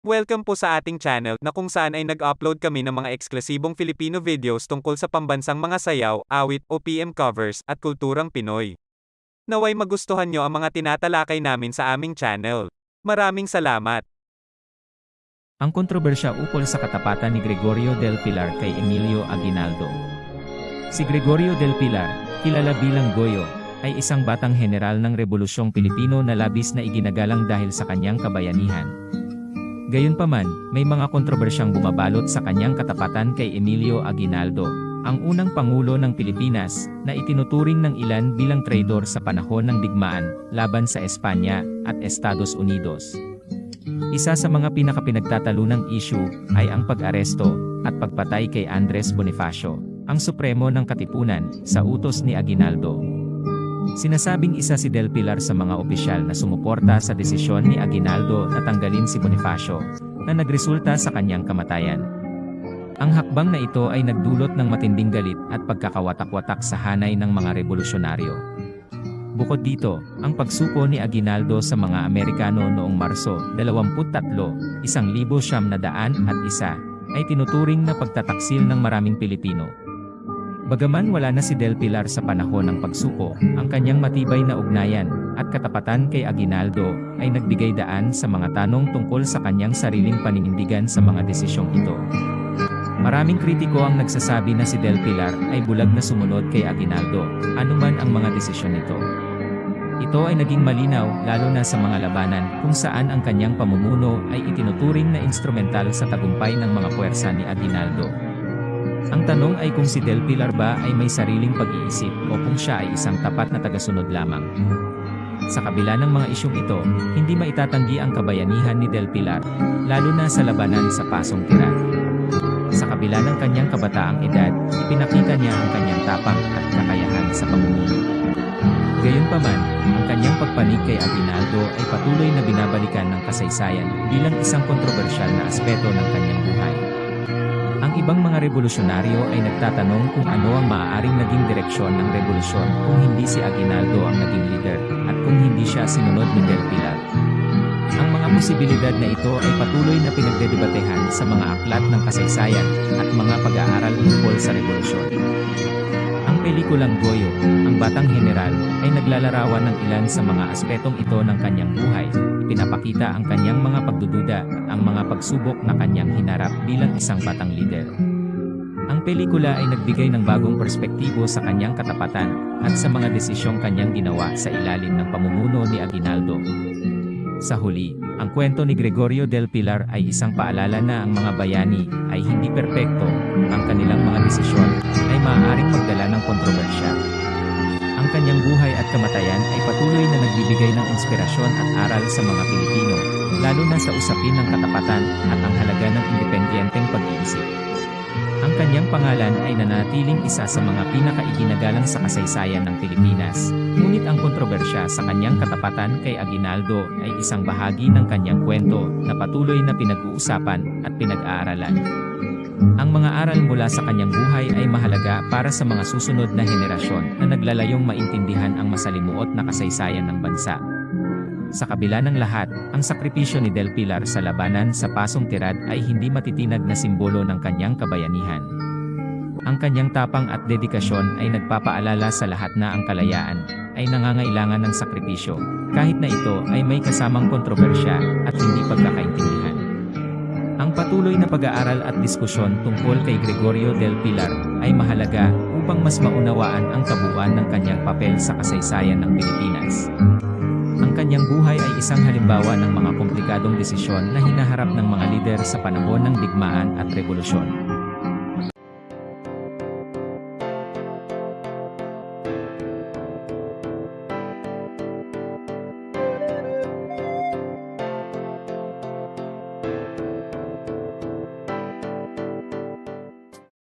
Welcome po sa ating channel na kung saan ay nag-upload kami ng mga eksklusibong Filipino videos tungkol sa pambansang mga sayaw, awit, OPM covers, at kulturang Pinoy. Naway magustuhan nyo ang mga tinatalakay namin sa aming channel. Maraming salamat! Ang kontrobersya ukol sa katapatan ni Gregorio del Pilar kay Emilio Aguinaldo. Si Gregorio del Pilar, kilala bilang Goyo, ay isang batang general ng Rebolusyong Pilipino na labis na iginagalang dahil sa kanyang kabayanihan. Gayunpaman, may mga kontrobersyang bumabalot sa kanyang katapatan kay Emilio Aguinaldo, ang unang pangulo ng Pilipinas na itinuturing ng ilan bilang traidor sa panahon ng digmaan laban sa Espanya at Estados Unidos. Isa sa mga pinakapinagtatalunang issue ay ang pag-aresto at pagpatay kay Andres Bonifacio, ang supremo ng Katipunan, sa utos ni Aguinaldo. Sinasabing isa si Del Pilar sa mga opisyal na sumuporta sa desisyon ni Aguinaldo na tanggalin si Bonifacio, na nagresulta sa kanyang kamatayan. Ang hakbang na ito ay nagdulot ng matinding galit at pagkakawatak-watak sa hanay ng mga revolusyonaryo. Bukod dito, ang pagsuko ni Aguinaldo sa mga Amerikano noong Marso 23, 1901 at isa, ay tinuturing na pagtataksil ng maraming Pilipino. Bagaman wala na si Del Pilar sa panahon ng pagsuko, ang kanyang matibay na ugnayan at katapatan kay Aguinaldo ay nagbigay daan sa mga tanong tungkol sa kanyang sariling paninindigan sa mga desisyong ito. Maraming kritiko ang nagsasabi na si Del Pilar ay bulag na sumunod kay Aguinaldo, anuman ang mga desisyon nito. Ito ay naging malinaw lalo na sa mga labanan kung saan ang kanyang pamumuno ay itinuturing na instrumental sa tagumpay ng mga puwersa ni Aguinaldo. Ang tanong ay kung si Del Pilar ba ay may sariling pag-iisip o kung siya ay isang tapat na tagasunod lamang. Sa kabila ng mga isyong ito, hindi maitatanggi ang kabayanihan ni Del Pilar, lalo na sa labanan sa Pasong Tiran. Sa kabila ng kanyang kabataang edad, ipinakita niya ang kanyang tapang at kakayahan sa pamumuno. Gayunpaman, ang kanyang pagpanig kay Aguinaldo ay patuloy na binabalikan ng kasaysayan bilang isang kontrobersyal na aspeto ng kanyang buhay. Ang ibang mga revolusyonaryo ay nagtatanong kung ano ang maaaring naging direksyon ng revolusyon kung hindi si Aguinaldo ang naging leader, at kung hindi siya sinunod ni Del Pilar. Ang mga posibilidad na ito ay patuloy na pinagdedebatehan sa mga aklat ng kasaysayan at mga pag-aaral tungkol sa revolusyon. Ang pelikulang Goyo, ang Batang General, ay naglalarawan ng ilan sa mga aspetong ito ng kanyang buhay, pinapakita ang kanyang mga pagdududa at ang mga pagsubok na kanyang hinarap bilang isang batang lider. Ang pelikula ay nagbigay ng bagong perspektibo sa kanyang katapatan at sa mga desisyong kanyang ginawa sa ilalim ng pamumuno ni Aguinaldo. Sa huli, ang kwento ni Gregorio del Pilar ay isang paalala na ang mga bayani ay hindi perpekto, ang kanilang mga desisyon ay maaaring magdala ng kontrobersya. Ang kanyang buhay at kamatayan ay patuloy na nagbibigay ng inspirasyon at aral sa mga Pilipino, lalo na sa usapin ng katapatan at ang halaga ng independenteng pag-iisip. Ang kanyang pangalan ay nanatiling isa sa mga pinakaiginagalang sa kasaysayan ng Pilipinas, ngunit ang kontrobersya sa kanyang katapatan kay Aguinaldo ay isang bahagi ng kanyang kwento na patuloy na pinag-uusapan at pinag-aaralan. Ang mga aral mula sa kanyang buhay ay mahalaga para sa mga susunod na henerasyon na naglalayong maintindihan ang masalimuot na kasaysayan ng bansa. Sa kabila ng lahat, ang sakripisyo ni Del Pilar sa labanan sa Pasong Tirad ay hindi matitinag na simbolo ng kanyang kabayanihan. Ang kanyang tapang at dedikasyon ay nagpapaalala sa lahat na ang kalayaan ay nangangailangan ng sakripisyo, kahit na ito ay may kasamang kontrobersya at hindi pagkakaintindihan. Ang patuloy na pag-aaral at diskusyon tungkol kay Gregorio del Pilar ay mahalaga upang mas maunawaan ang kabuuan ng kanyang papel sa kasaysayan ng Pilipinas. Ang kanyang buhay ay isang halimbawa ng mga komplikadong desisyon na hinaharap ng mga lider sa panahon ng digmaan at revolusyon.